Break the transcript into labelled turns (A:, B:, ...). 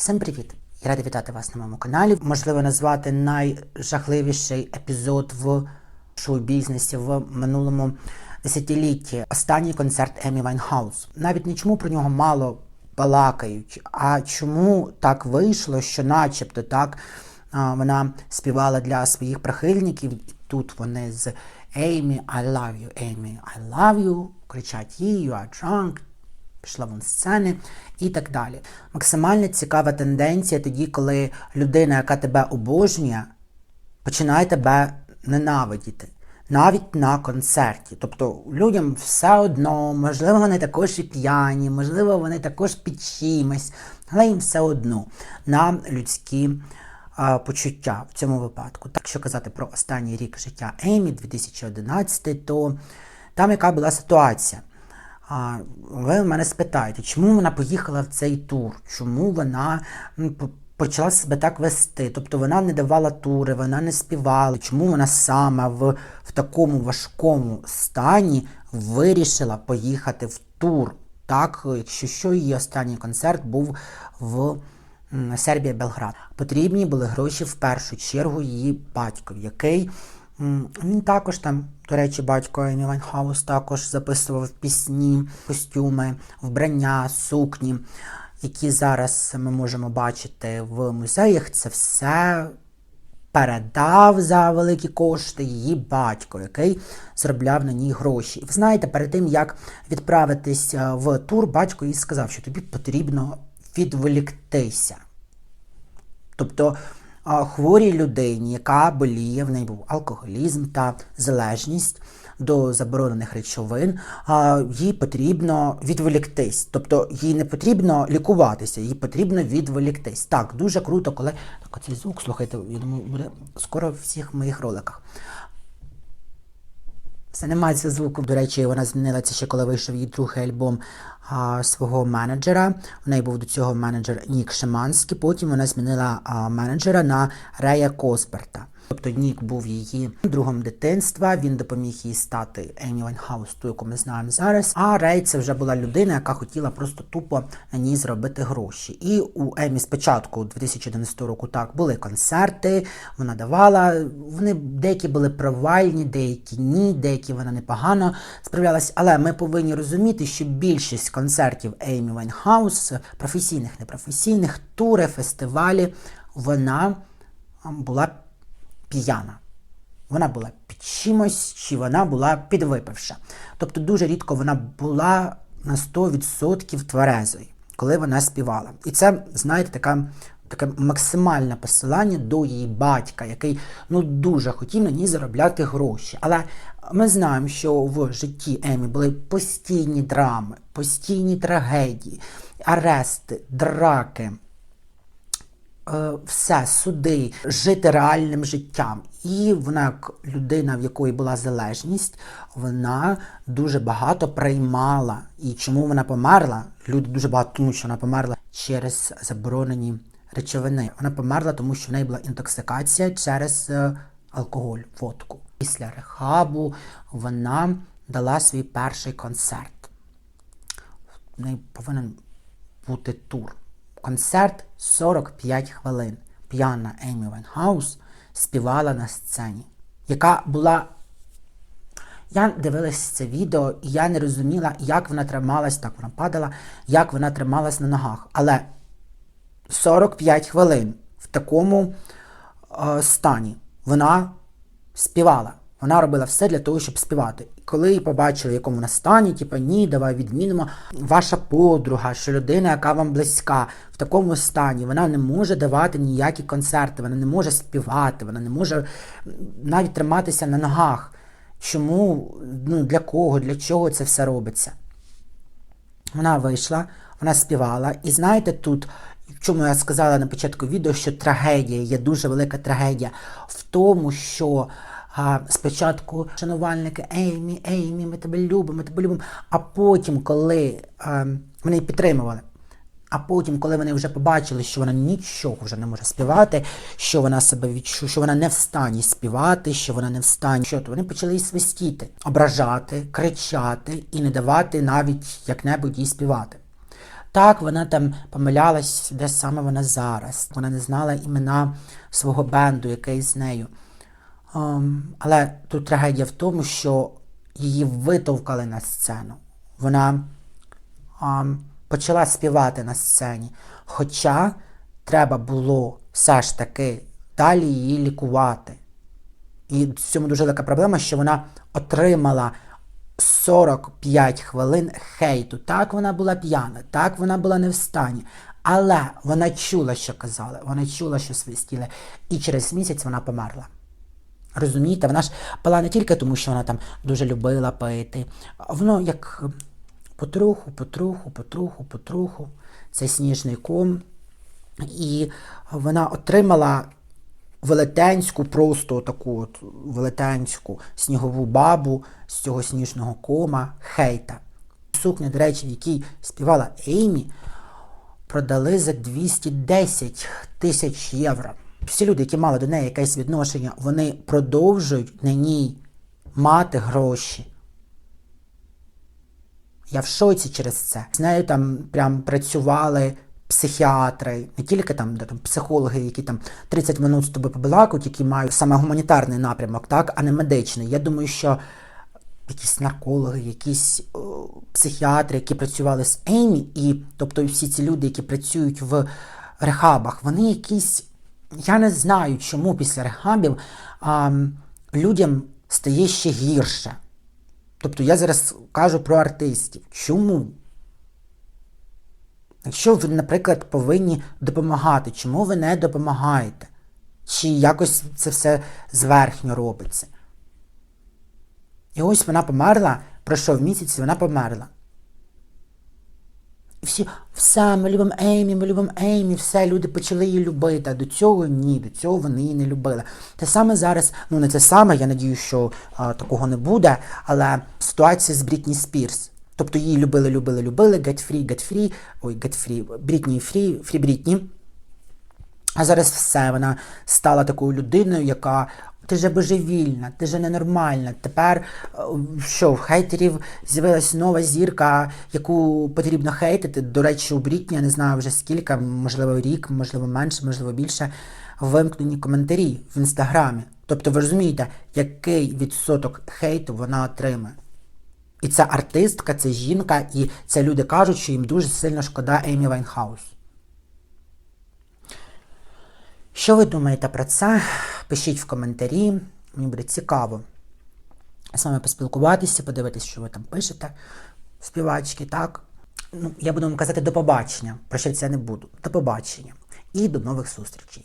A: Всім привіт! Я радий вітати вас на моєму каналі. Можливо, назвати найжахливіший епізод в шоу-бізнесі в минулому десятилітті. Останній концерт Емі Вайнхаус. Навіть нічому про нього мало балакають. А чому так вийшло, що, начебто, так вона співала для своїх прихильників, тут вони з Amy, I love you, Amy, I love you, кричать їй, you are drunk, пішла вон сцени і так далі. Максимально цікава тенденція тоді, коли людина, яка тебе обожнює, починає тебе ненавидіти. Навіть на концерті. Тобто людям все одно, можливо, вони також і п'яні, можливо, вони також під чимось, але їм все одно на людські а, почуття в цьому випадку. Так, якщо казати про останній рік життя Емі, 2011, то там яка була ситуація? Ви мене спитаєте, чому вона поїхала в цей тур? Чому вона почала себе так вести? Тобто вона не давала тури, вона не співала. Чому вона саме в, в такому важкому стані вирішила поїхати в тур? Так, якщо що, її останній концерт був в Сербія Белград. Потрібні були гроші в першу чергу її батькові, який він також там, до речі, батько Емі Вайнхаус також записував пісні, костюми, вбрання, сукні, які зараз ми можемо бачити в музеях. Це все передав за великі кошти її батько, який заробляв на ній гроші. Ви знаєте, перед тим як відправитись е, в тур, батько їй сказав, що тобі потрібно відволіктися. Тобто хворій людині, яка боліє, в неї був алкоголізм та залежність до заборонених речовин, їй потрібно відволіктись. Тобто їй не потрібно лікуватися, їй потрібно відволіктись. Так, дуже круто, коли так, оцей звук, слухайте, я думаю, буде скоро в всіх моїх роликах. Це немає цього звуку. До речі, вона змінила це ще коли вийшов її другий альбом а, свого менеджера. У неї був до цього менеджер Нік Шиманський. Потім вона змінила менеджера на Рея Косберта. Тобто Нік був її другом дитинства, він допоміг їй стати Емі Вайнхаус, ту, яку ми знаємо зараз. А Рей це вже була людина, яка хотіла просто тупо на ній зробити гроші. І у Емі спочатку 2011 року так були концерти, вона давала. Вони деякі були провальні, деякі ні, деякі вона непогано справлялась. Але ми повинні розуміти, що більшість концертів Емі Вайнхаус, професійних, непрофесійних, тури, фестивалі, вона була п'яна. Вона була під чимось, чи вона була підвипивша. Тобто дуже рідко вона була на 100% тверезою, коли вона співала. І це, знаєте, така. Таке максимальне посилання до її батька, який ну дуже хотів на ній заробляти гроші. Але ми знаємо, що в житті Емі були постійні драми, постійні трагедії, арести, драки, е, все, суди, жити реальним життям. І вона, як людина, в якої була залежність, вона дуже багато приймала. І чому вона померла? Люди дуже багато тому, що вона померла через заборонені речовини. Вона померла, тому що в неї була інтоксикація через е, алкоголь, водку. Після рехабу вона дала свій перший концерт в неї повинен бути тур. Концерт 45 хвилин. П'яна Емі Вайнхаус співала на сцені, яка була. Я дивилась це відео, і я не розуміла, як вона трималась, так вона падала, як вона трималась на ногах. Але 45 хвилин в такому е, стані вона співала. Вона робила все для того, щоб співати. І коли її побачили, в якому вона стані, типу, ні, давай відмінимо. Ваша подруга, що людина, яка вам близька, в такому стані, вона не може давати ніякі концерти, вона не може співати, вона не може навіть триматися на ногах. Чому, ну, для кого, для чого це все робиться? Вона вийшла, вона співала. І знаєте, тут, чому я сказала на початку відео, що трагедія, є дуже велика трагедія в тому, що а, спочатку шанувальники Еймі, Еймі, ми тебе любимо, ми тебе любимо. А потім, коли а, вони її підтримували, а потім, коли вони вже побачили, що вона нічого вже не може співати, що вона себе відчує, що вона не в стані співати, що вона не в стані, що то вони почали її свистіти, ображати, кричати і не давати навіть як-небудь їй співати. Так, вона там помилялась, де саме вона зараз. Вона не знала імена свого бенду, який з нею. Ем, але тут трагедія в тому, що її витовкали на сцену. Вона ем, почала співати на сцені. Хоча треба було все ж таки далі її лікувати. І в цьому дуже велика проблема, що вона отримала 45 хвилин хейту. Так вона була п'яна, так вона була не в стані. Але вона чула, що казали, вона чула, що свистіли. І через місяць вона померла. Розумієте, вона ж пила не тільки тому, що вона там дуже любила пити. Воно як потроху, потроху, потроху, потроху. Цей сніжний ком. І вона отримала велетенську, просто таку от велетенську снігову бабу з цього сніжного кома хейта. Сукня, до речі, в якій співала Еймі, продали за 210 тисяч євро. Всі люди, які мали до неї якесь відношення, вони продовжують на ній мати гроші. Я в шоці через це. З нею там прям працювали психіатри, не тільки там, де, там психологи, які там 30 минут з тобою побалакають, які мають саме гуманітарний напрямок, так, а не медичний. Я думаю, що якісь наркологи, якісь о, психіатри, які працювали з Еймі, і тобто всі ці люди, які працюють в рехабах, вони якісь. Я не знаю, чому після рехабів а, людям стає ще гірше. Тобто я зараз кажу про артистів. Чому? Якщо ви, наприклад, повинні допомагати, чому ви не допомагаєте? Чи якось це все зверхньо робиться? І ось вона померла, пройшов місяць, і вона померла. І всі, все, ми любимо Еймі, ми любимо Еймі, все, люди почали її любити, а до цього ні, до цього вони її не любили. Те саме зараз, ну не те саме, я надію, що а, такого не буде, але ситуація з Брітні Спірс. Тобто її любили, любили, любили, Get Free, Get Free, ой, Get Free, Брітні Free, Free Брітні. А зараз все, вона стала такою людиною, яка ти же божевільна, ти же ненормальна. Тепер е, що, в хейтерів з'явилася нова зірка, яку потрібно хейтити. До речі, у Брітні, я не знаю вже скільки, можливо, рік, можливо, менше, можливо, більше, вимкнені коментарі в інстаграмі. Тобто ви розумієте, який відсоток хейту вона отримає. І це артистка, це жінка, і це люди кажуть, що їм дуже сильно шкода Еймі Вайнхаус. Що ви думаєте про це? Пишіть в коментарі, мені буде цікаво з вами поспілкуватися, подивитися, що ви там пишете, співачки, так? Ну, я буду вам казати до побачення, прощатися я не буду. До побачення і до нових зустрічей.